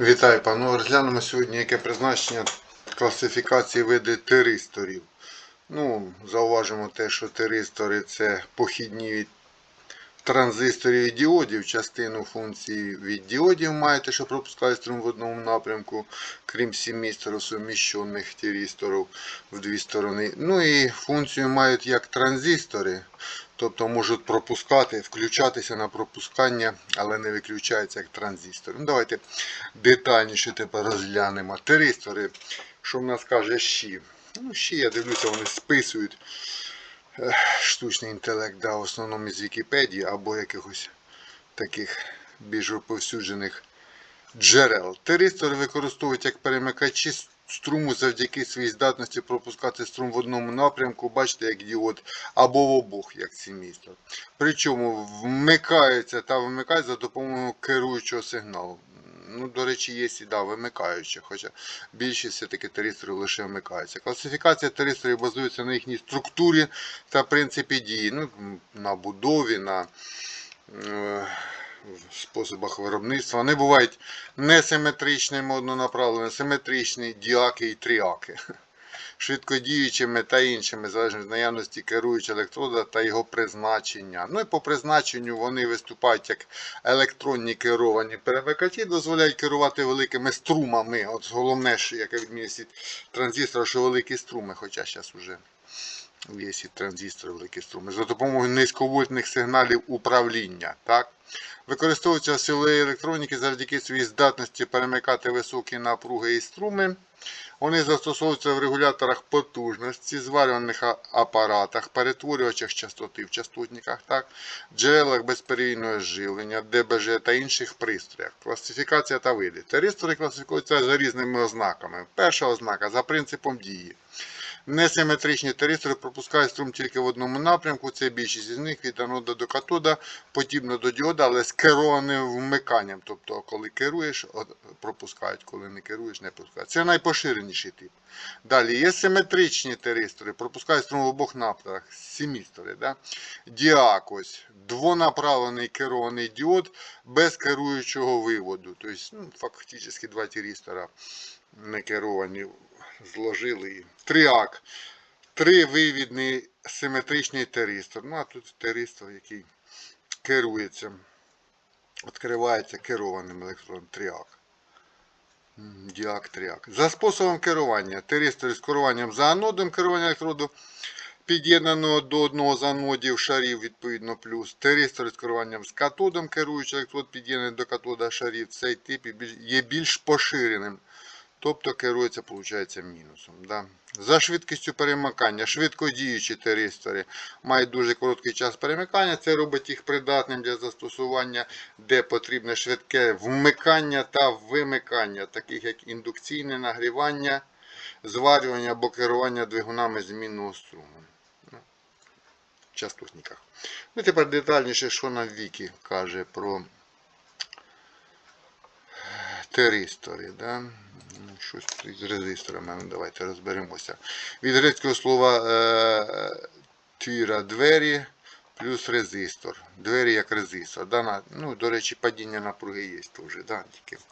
Вітаю, пану. Розглянемо сьогодні, яке призначення класифікації види теристорів. Ну, зауважимо те, що теристори це похідні від транзисторів і діодів. Частину функцій від діодів маєте, що пропускають струм в одному напрямку, крім семісторів суміщених тиристорів в дві сторони. Ну і функцію мають як транзистори, тобто можуть пропускати, включатися на пропускання, але не виключаються як транзистори. Ну, давайте детальніше тепер розглянемо. Теристори, що в нас каже щі. Ну, щі, я дивлюся, вони списують штучний інтелект, да, в основному із Вікіпедії або якихось таких більш розповсюджених джерел. Теристори використовують як перемикачі струму завдяки своїй здатності пропускати струм в одному напрямку, бачите, як діод, або в обох, як семістр. Причому вмикаються та вимикають за допомогою керуючого сигналу. Ну, до речі, є і да, вимикаючі, хоча більшість все-таки теристорів лише вмикаються. Класифікація теристорів базується на їхній структурі та принципі дії, ну, на будові, на е, способах виробництва. Вони бувають несиметричними, однонаправленими, симетричні, діаки і тріаки. Швидкодіючими та іншими, залежно від наявності керуючого електрода та його призначення. Ну і по призначенню вони виступають як електронні керовані перемикачі, дозволяють керувати великими струмами. От головне, що як відмінність транзистора, що великі струми, хоча зараз вже є і транзистори, великі струми, за допомогою низьковольтних сигналів управління. Так? Використовуються силові електроніки завдяки своїй здатності перемикати високі напруги і струми. Вони застосовуються в регуляторах потужності, зварюваних апаратах, перетворювачах частоти в частотниках, так, джерелах безперебійного живлення, ДБЖ та інших пристроях. Класифікація та види. Теристори класифікуються за різними ознаками. Перша ознака за принципом дії. Несиметричні теристори пропускають струм тільки в одному напрямку. Це більшість із них від анода до катода, подібно до діода, але з керованим вмиканням. Тобто, коли керуєш, пропускають, коли не керуєш, не пропускають. Це найпоширеніший тип. Далі є симетричні теристори, пропускають струм в обох напрямках, семістори. Да? Діак, ось, двонаправлений керований діод без керуючого виводу. Тобто, ну, фактично два теристора не керовані зложили. Тріак. Трививідний симетричний теристор. Ну, а тут теристор, який керується. Відкривається керованим електроном тріак. Діак тріак. За способом керування. Теристор з керуванням за анодом керування електроду під'єднаного до одного з анодів шарів, відповідно, плюс. Теристор з керуванням з катодом, керуючий електрод під'єднаний до катода шарів. Цей тип є більш поширеним. Тобто керується, виходить, мінусом. Да? За швидкістю перемикання, швидкодіючі теристори мають дуже короткий час перемикання. Це робить їх придатним для застосування, де потрібне швидке вмикання та вимикання, таких як індукційне нагрівання, зварювання або керування двигунами змінного струму. Ну, частотниках. Ну, тепер детальніше, що нам Вікі каже про теристори. Да? Щось з резисторами. Ну, Давайте розберемося. Від грецького слова е, тіра двері плюс резистор. Двері як резистор. Да? Ну, до речі, падіння напруги є теж. Да? Тільки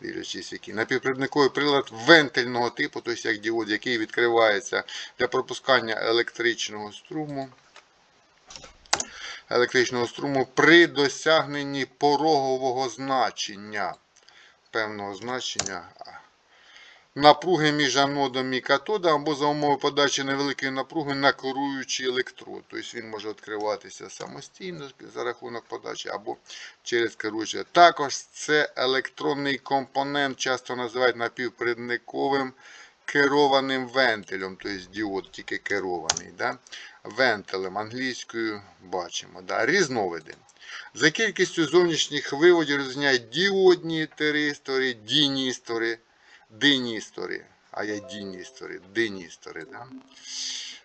дивлячись, який. Напівпровідниковий прилад вентильного типу, тобто як діод, який відкривається для пропускання електричного струму. Електричного струму при досягненні порогового значення певного значення напруги між анодом і катодом або за умови подачі невеликої напруги на керуючий електрод. Тобто він може відкриватися самостійно за рахунок подачі або через керуючий. Також це електронний компонент, часто називають напівпровідниковим керованим вентилем, тобто діод тільки керований. Да? Вентилем англійською бачимо. Да? Різновиди. За кількістю зовнішніх виводів розрізняють діодні теристори, діністори, диністори. А я діністори, диністори. Да?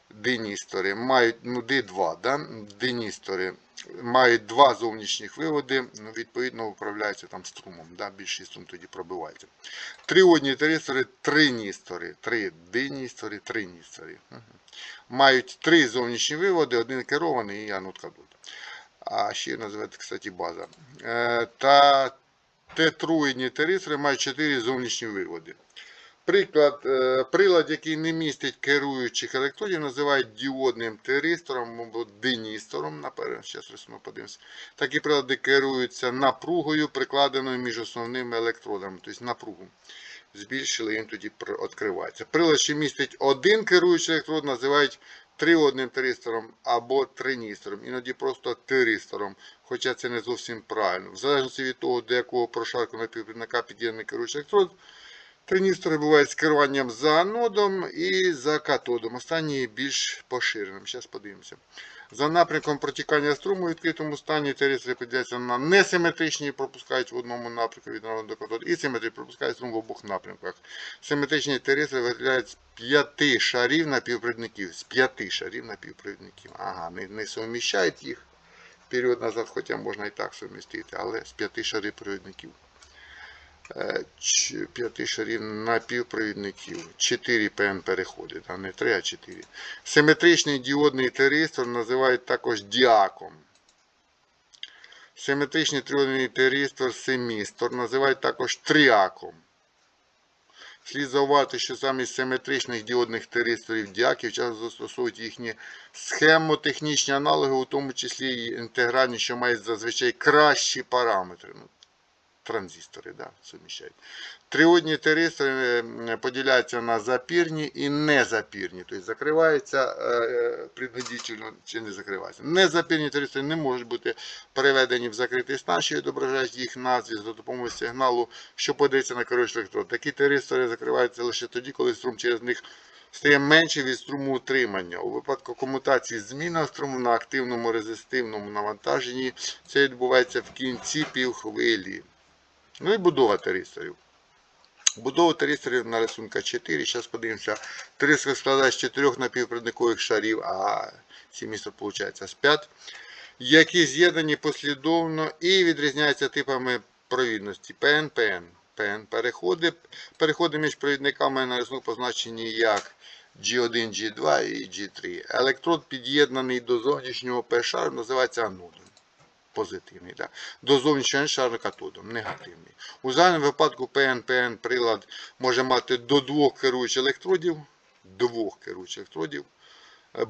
Диністори мають, ну, Д2, да? диністори мають два зовнішніх виводи, ну, відповідно управляються там струмом. Да? Більший струм тоді пробивається. Триодні теристори, триністори, три диністори, триністори. Угу. Мають три зовнішні виводи, один керований і анод кадод. А ще називається, кстати, база. Е, та тетроїдні теристори мають 4 зовнішні виводи. Приклад, е, прилад, який не містить керуючих електродів, називають діодним теристором або деністором. Наперед, зараз рисунок подивимося. Такі прилади керуються напругою, прикладеною між основними електродами, тобто напругу. Збільшили, він тоді відкривається. Прилад, що містить один керуючий електрод, називають триодним тиристором або триністором, іноді просто тиристором, хоча це не зовсім правильно. В залежності від того, до якого прошарку напівпідника під'єднаний керуючий електрод, Траністори бувають з керуванням за анодом і за катодом. Останній більш поширеним. Зараз подивимося. За напрямком протікання струму у відкритому стані теристори поділяються на несиметричні і пропускають в одному напрямку від аноду до катоду, і симетричні пропускають струм в обох напрямках. Симетричні теристори виглядають з п'яти шарів напівпровідників. З п'яти шарів напівпровідників. Ага, не, не суміщають їх вперед-назад, хоча можна і так сумістити, але з п'яти шарів провідників. Е, ч- п'яти шарів напівпровідників. 4 ПН переходить, а не 3, а 4. Симетричний діодний теристор називають також діаком. Симетричний тріодний теристор семістор називають також тріаком. Слід зауважити, що замість симетричних діодних теристорів діаків часто застосовують їхні схемотехнічні аналоги, у тому числі і інтегральні, що мають зазвичай кращі параметри. Транзистори, да, суміщають. Триодні теристори е, поділяються на запірні і незапірні. Тобто закриваються принудительно чи не закриваються. Незапірні теристори не можуть бути переведені в закритий стан, що відображають їх назві за допомогою сигналу, що подається на керуючий електрод. Такі теристори закриваються лише тоді, коли струм через них стає менше від струму утримання. У випадку комутації зміна струму на активному резистивному навантаженні це відбувається в кінці півхвилі. Ну і будова теристорів. Будова теристорів на рисунка 4. Зараз подивимося. Теристор складає з 4 напівпровідникових шарів, а семістр виходить з 5, які з'єднані послідовно і відрізняються типами провідності ПН, ПН. ПН. Переходи, переходи між провідниками на рисунок позначені як G1, G2 і G3. Електрод під'єднаний до зовнішнього P-шару називається анодом позитивний, да. до зовнішнього шару катодом, негативний. У загальному випадку ПН-ПН прилад може мати до двох керуючих електродів, двох керуючих електродів,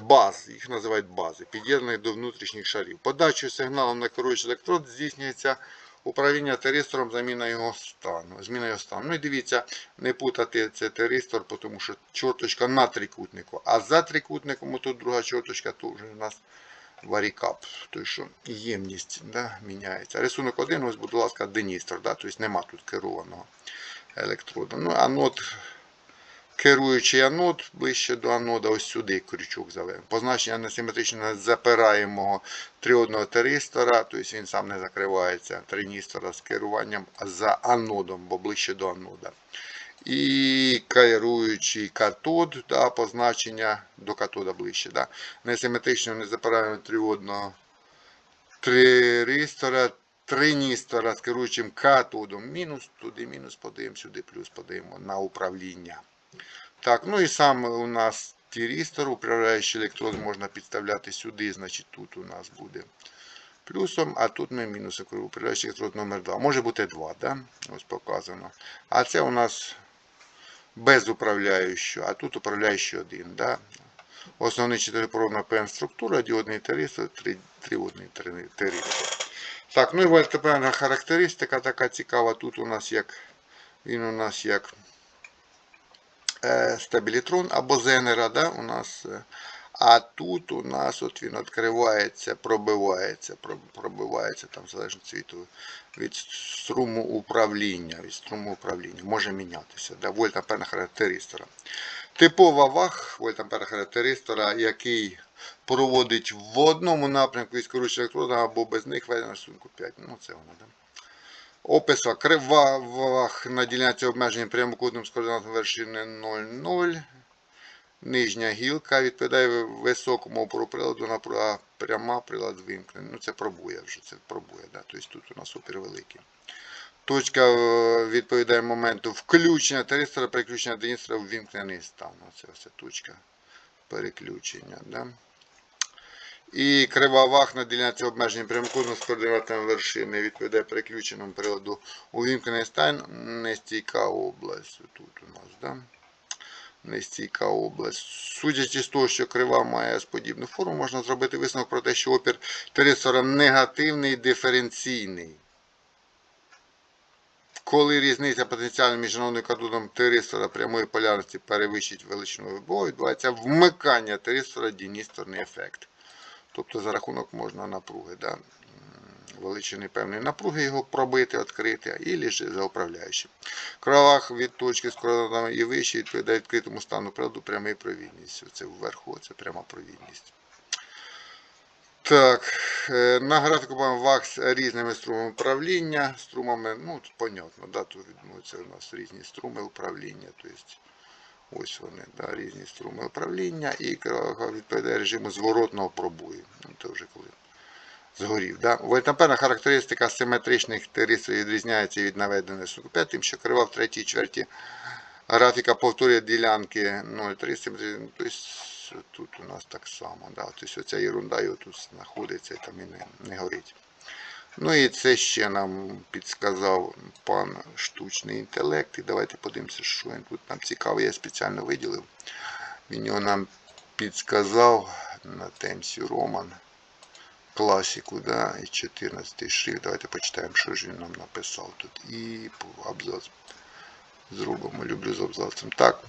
баз, їх називають бази, під'єднаних до внутрішніх шарів. Подачою сигналу на керуючий електрод здійснюється управління теристором заміна його стану. Зміна його стану. Ну і дивіться, не путати це теристор, тому що чорточка на трикутнику, а за трикутником тут друга чорточка, то вже у нас варікап, тобто що ємність да, міняється. Рисунок один, ось, будь ласка, деністр, да, тобто нема тут керованого електрода. Ну, анод, керуючий анод, ближче до анода, ось сюди крючок заведемо. Позначення несиметрично запираємого тріодного теристора, тобто він сам не закривається, триністора з керуванням за анодом, бо ближче до анода. І керуючий катод, да, позначення до катода ближче. Да. Несиметрично не запираємо тріодного тристора, триністора з керуючим катодом. Мінус, туди мінус подаємо, сюди плюс подаємо на управління. Так, ну і сам у нас тірістор, управляючий електрод можна підставляти сюди, значить тут у нас буде плюсом, а тут ми мінусом управляючий електрод номер 2. Може бути 2, да? ось показано. А це у нас без управляючого, а тут управляючий один. Да? Основний чотирипроводна ПН структура, діодний тариф, три, триодний три- Так, ну і вольтопленна характеристика така цікава. Тут у нас як він у нас як е, стабілітрон або зенера, да, у нас. А тут у нас от він відкривається, пробивається, пробивається там залежно від, від струму управління. Від струму управління може мінятися. Да, вольтамперна характеристора. Типова ваг вольтамперна характеристора, який проводить в одному напрямку із коротшого електрода або без них веде на рисунку 5. Ну, це воно, да. Опис ваг на ділянці обмеження прямокутним з координатом вершини 0,0. Нижня гілка відповідає високому опору приладу на пряма прилад вимкнений. Ну, це пробує вже, це пробує. Да? Тобто тут у нас супер великий. Точка е, відповідає моменту включення теристора, переключення деністра в вимкнений стан. Оце ось точка переключення. Да? І крива ваг на ділянці обмеження прямокутно з координатами вершини відповідає переключеному приладу увімкнений стан нестійка область. Тут у нас, да? Нестійка область. Судячи з того, що крива має подібну форму, можна зробити висновок про те, що опір тирисора негативний диференційний. Коли різниця потенціально між новним катодом тирисора прямої полярності перевищить величину ВБО, відбувається вмикання тирисора діністорний ефект. Тобто за рахунок можна напруги, да, величини певної напруги його пробити, відкрити, і ж за управляючим. Кровах від точки з координатами і вище відповідає відкритому стану приладу прямий провідність. Це вверху, це пряма провідність. Так, е, на графіку маємо ваг з різними струмами управління. Струмами, ну, понятно, да, тут відносяться у нас різні струми управління. Тобто, ось вони, да, різні струми управління і відповідає режиму зворотного пробою. Ну, це вже коли згорів. Да? Вольтамперна характеристика симетричних тирисів відрізняється від наведеної сукупя, тим, що крива в третій чверті графіка повторює ділянки 0,3. Тобто тут у нас так само. Да? Тобто оця ерунда і тут знаходиться і там і не, не горить. Ну і це ще нам підсказав пан штучний інтелект. І давайте подивимося, що він тут нам цікавий. Я спеціально виділив. Він його нам підсказав на темсі Роман. Класіку, да, і 14 шрифт. Давайте почитаємо, що ж він нам написав тут. І абзац зробимо. Люблю з абзацем. Так.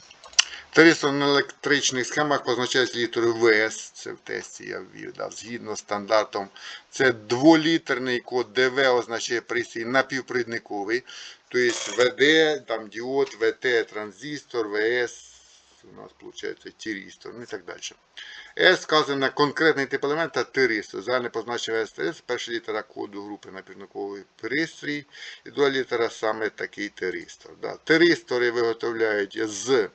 Тарисно на електричних схемах позначається літерою ВС, це в тесті я ввів, да, згідно з стандартом. Це дволітерний код, ДВ означає пристрій напівпровідниковий. Тобто ВД, там діод, ВТ, транзистор, ВС, у нас виходить тірістор, ну і так далі. S вказує на конкретний тип елемента тиристор. Загальне позначення СТС, перша літера коду групи напівниковий пристрій, і друга літера саме такий тиристор. Да. Тиристори виготовляють з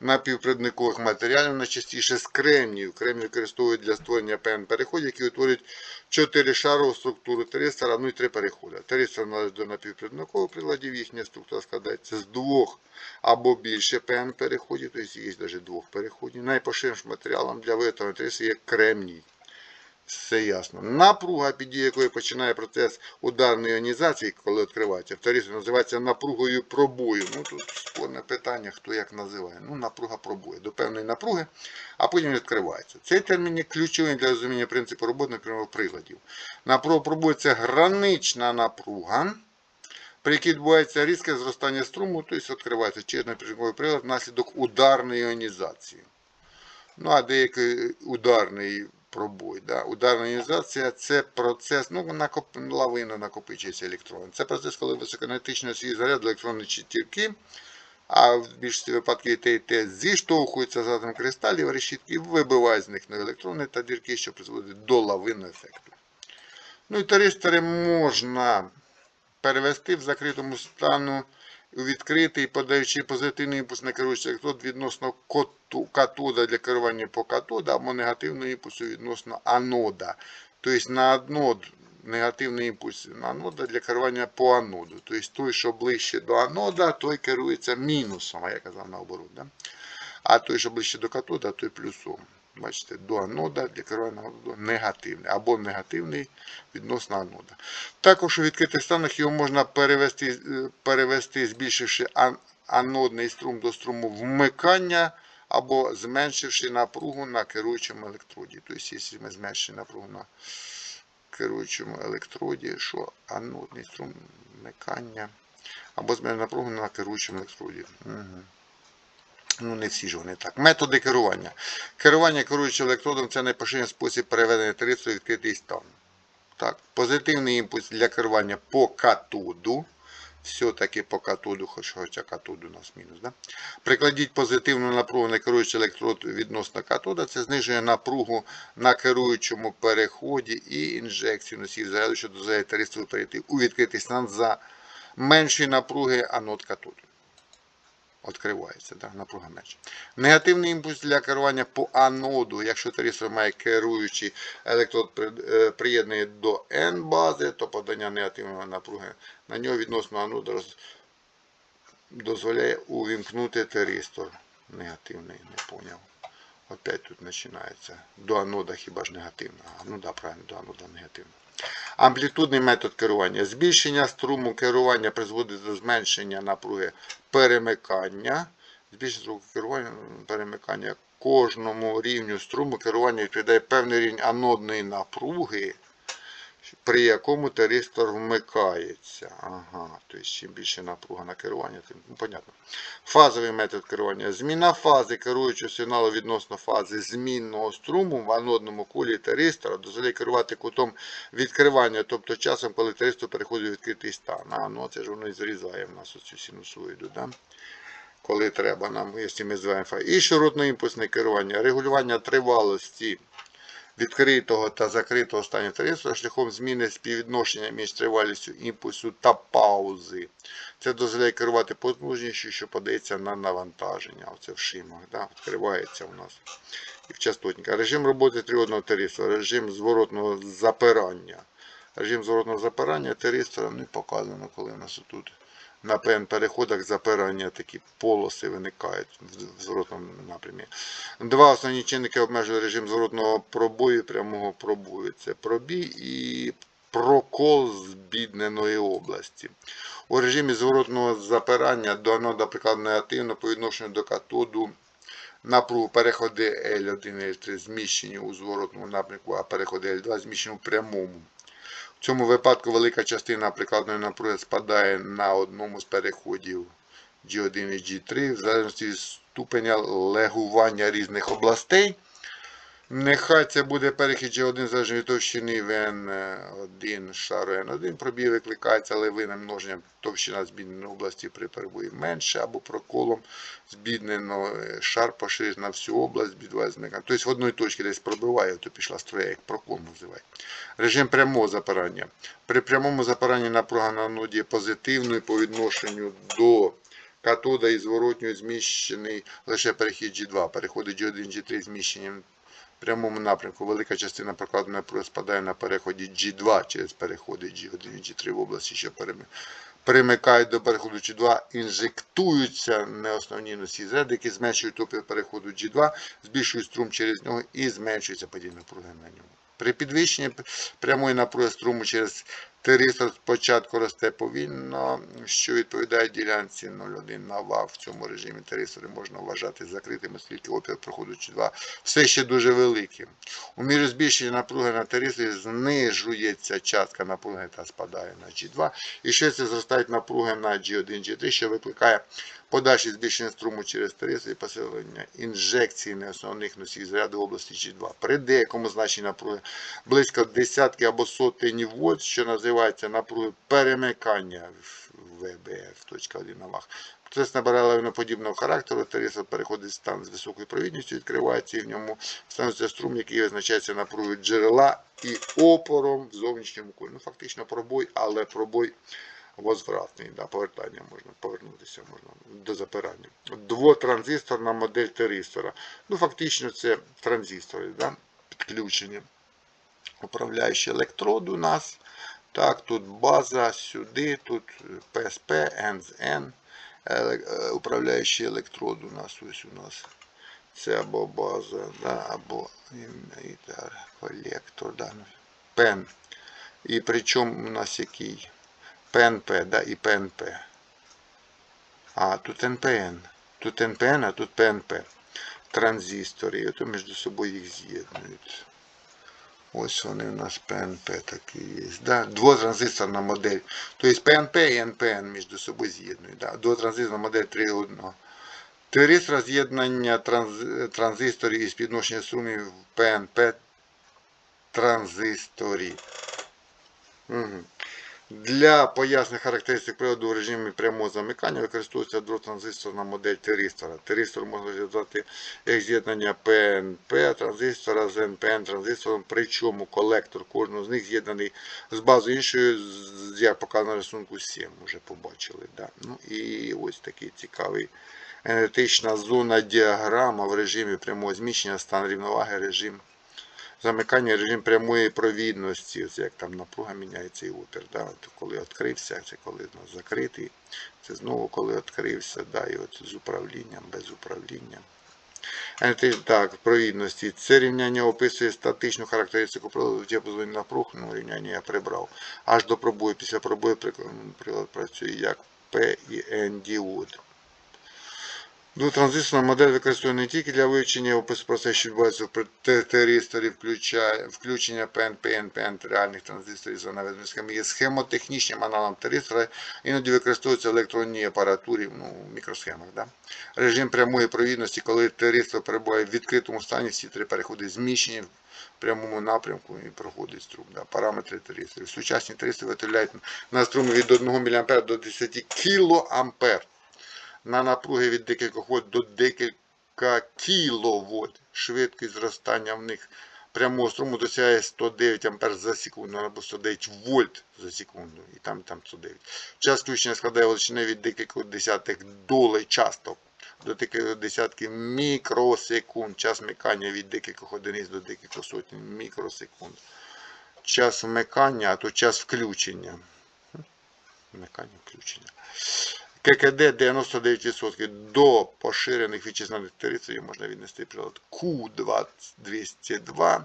напівпровідникових матеріалів, найчастіше з кремнію. Кремній використовують для створення пн переходів, які утворюють чотиришарову структуру тиристора, ну і три переходи. Тиристор належить до напівпровідникових приладів, їхня структура складається з двох або більше ПН переходів, тобто є навіть двох переходів. Найпоширенішим матеріалом для виготовлення тиристора є кремній. Все ясно. Напруга, під дією якої починає процес ударної іонізації, коли відкривається, вторісно називається напругою пробою. Ну тут спорне питання, хто як називає. Ну, напруга пробою. До певної напруги, а потім відкривається. Цей термін є ключовим для розуміння принципу роботи наприклад, приладів. Напруга пробою це гранична напруга, при якій відбувається різке зростання струму, тобто відкривається через напрямковий прилад внаслідок ударної іонізації. Ну, а деякий ударний пробой. Да. Ударна іонізація це процес, ну, накоп, лавина накопичується електрони. Це процес, коли високоенергетичний свій заряд електронні четвірки, а в більшості випадків і те, і те зіштовхуються з атом кристалів, решітки вибивають з них нові електрони та дірки, що призводить до лавинного ефекту. Ну і таристори можна перевести в закритому стану відкритий, подаючи позитивний імпульс на керуючий електрод відносно катода для керування по катоду або негативного імпульсу відносно анода. Тобто на анод негативний імпульс на анода для керування по аноду. Тобто той, що ближче до анода, той керується мінусом, а я казав наоборот. Да? А той, що ближче до катода, той плюсом. Бачите, до анода для керування аноду негативний або негативний відносно анода. Також у відкритих станах його можна перевести, е, перевести збільшивши анодний струм до струму вмикання або зменшивши напругу на керуючому електроді. Тобто, якщо ми зменшимо напругу на керуючому електроді, що анодний струм вмикання або зменшимо напругу на керуючому електроді. Угу. Ну, не всі ж вони так. Методи керування. Керування керуючим електродом це найпоширений спосіб переведення тарифу в відкритий стан. Так, позитивний імпульс для керування по катоду. Все-таки по катоду, хоч хоча катоду у нас мінус. Да? Прикладіть позитивну напругу на керуючий електрод відносно катода. Це знижує напругу на керуючому переході і інжекцію носів заряду, що дозволяє таристу перейти у відкритий стан за меншої напруги анод катоду відкривається, да, напруга менша. Негативний імпульс для керування по аноду, якщо таристор має керуючий електрод е, приєднаний до N-бази, то подання негативної напруги на нього відносно аноду роз- дозволяє увімкнути таристор. Негативний, не поняв. Опять тут починається. До анода хіба ж негативна. Ну да, правильно, до анода негативна. Амплітудний метод керування. Збільшення струму керування призводить до зменшення напруги перемикання. Збільшення струму керування перемикання кожному рівню струму керування відповідає певний рівень анодної напруги, при якому теристор вмикається. Ага, тобто чим більше напруга на керування, тим ну, понятно. Фазовий метод керування. Зміна фази керуючого сигналу відносно фази змінного струму в анодному кулі теристора дозволяє керувати кутом відкривання, тобто часом, коли теристор переходить у відкритий стан. А, ну це ж воно і зрізає в нас оцю синусоїду. Да? Коли треба нам, якщо ми зваємо фази. І широтно-імпульсне керування. Регулювання тривалості відкритого та закритого стану теристора шляхом зміни співвідношення між тривалістю імпульсу та паузи. Це дозволяє керувати потужністю, що подається на навантаження. Оце в шимах. Да? Відкривається у нас. І в частотниках. Режим роботи тріодного теристора, режим зворотного запирання. Режим зворотного запирання теристора не показано, коли у нас тут на переходах запирання такі полоси виникають в зворотному напрямі. Два основні чинники обмежують режим зворотного пробою прямого пробою. Це пробій і прокол збідненої області. У режимі зворотного запирання до анода прикладено активно по відношенню до катоду напругу переходи L1 і L3 зміщені у зворотному напрямку, а переходи L2 зміщені у прямому. В цьому випадку велика частина прикладної напруги спадає на одному з переходів G1 і G3, в залежності від ступеня легування різних областей. Нехай це буде перехід G1 залежно від товщини VN1 шару N1. Пробій викликається левинним множенням товщина збідненої області при перебої менше або проколом збідненого шар поширить на всю область збідва зникає. Тобто в одної точки десь пробиває, то пішла строя, як прокол називає. Режим прямого запирання. При прямому запиранні напруга на аноді є позитивною по відношенню до катода і зворотньої зміщений лише перехід G2. Переходи G1, G3 зміщені в прямому напрямку. Велика частина прокладеної спадає на переході G2 через переходи G1 і G3 в області, що перемикають до переходу G2, інжектуються неосновні носії Z, які зменшують опір переходу G2, збільшують струм через нього і зменшується падіння напруги на ньому. При підвищенні прямої напруги струму через тиристор спочатку росте повільно, що відповідає ділянці 0,1 на ВАВ. В цьому режимі терисори можна вважати закритими, оскільки опір проходу G2 все ще дуже великий. У мірі збільшення напруги на терисорі знижується частка напруги та спадає на G2. І ще це зростають напруги на G1, G3, що викликає подальше збільшення струму через тиристор і посилення інжекції неосновних носіїв заряду області G2. При деякому значенні напруги близько десятки або сотень вольт, що називається напруги перемикання ВБФ, точка 1 на ваг. Процес набирає лавиноподібного характеру, теристор переходить в стан з високою провідністю, відкривається і в ньому становиться струм, який визначається напругою джерела і опором в зовнішньому колі. Ну, фактично пробой, але пробой возвратний, да, повертання можна, повернутися можна до запирання. Двотранзисторна модель теристора. Ну, фактично це транзистори, да, підключені. Управляючий електрод у нас. Так, тут база сюди, тут PSP, NZN. Управляючий електрод у нас ось у нас. Це або база, да, або колектор, да, пен. І причому у нас який? ПНП, да, і ПНП. А, тут НПН. Тут НПН, а тут ПНП. Транзистори. І ото між собою їх з'єднують. Ось вони у нас ПНП такі є. Да? Двотранзисторна модель. Тобто ПНП і НПН між собою з'єднують. Да? Двотранзисторна модель 3 1. Теорія роз'єднання транз- транзисторів із підношення струмів ПНП транзисторів. Угу. Для пояснення характеристик приладу в режимі прямого замикання використовується двотранзисторна модель теристора. Теристор можна розглядати як з'єднання ПНП транзистора з НПН транзистором, причому колектор кожного з них з'єднаний з базою іншою, як показано на рисунку 7, вже побачили. Да? Ну і ось такий цікавий енергетична зона діаграма в режимі прямого зміщення, стан рівноваги, режим замикання режим прямої провідності, ось як там напруга міняється і опір. Да? От коли відкрився, це коли у нас закритий, це знову коли відкрився, да, і от з управлінням, без управління. Так, провідності. Це рівняння описує статичну характеристику приладу напруг, ну рівняння я прибрав. Аж до пробою. Після пробою прилад, працює як P і N Двотранзисторна модель використовує не тільки для вивчення опису процесів, що відбувається те- теристорі, включення PNP, NPN реальних транзисторів з наведенськими є схемотехнічним аналогом теристора, іноді використовується в електронній апаратурі, ну, в мікросхемах. Да? Режим прямої провідності, коли теристор перебуває в відкритому стані, всі три переходи зміщені в прямому напрямку і проходить струм. Да? Параметри теристорів. Сучасні теристори виявляють на струмі від 1 мА до 10 кА на напруги від декількох вольт до декілька кіловольт. Швидкість зростання в них прямого струму досягає 109 ампер за секунду або 109 вольт за секунду. І там, там 109. Час включення складає величини від декількох десятих долей часток до декількох десятків мікросекунд. Час вмикання від декількох одиниць до декількох сотень мікросекунд. Час вмикання, а то час включення. Вмикання, включення. ККД 99% до поширених вітчизняних територій можна віднести прилад Q202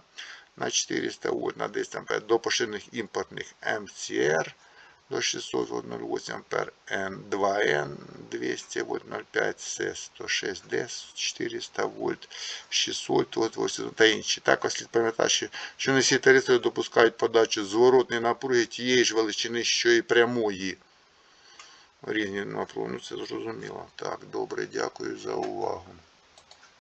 на 400 вольт на 10 ампер. До поширених імпортних МЦР до 600 вольт 0,8 ампер. N2N 200 вольт 0,5 С 106D 400 вольт 600 вольт 80 та інші. Також слід пам'ятати, що не всі території допускають подачу зворотної напруги тієї ж величини, що і прямої різні напруги. Ну це зрозуміло. Так, добре, дякую за увагу.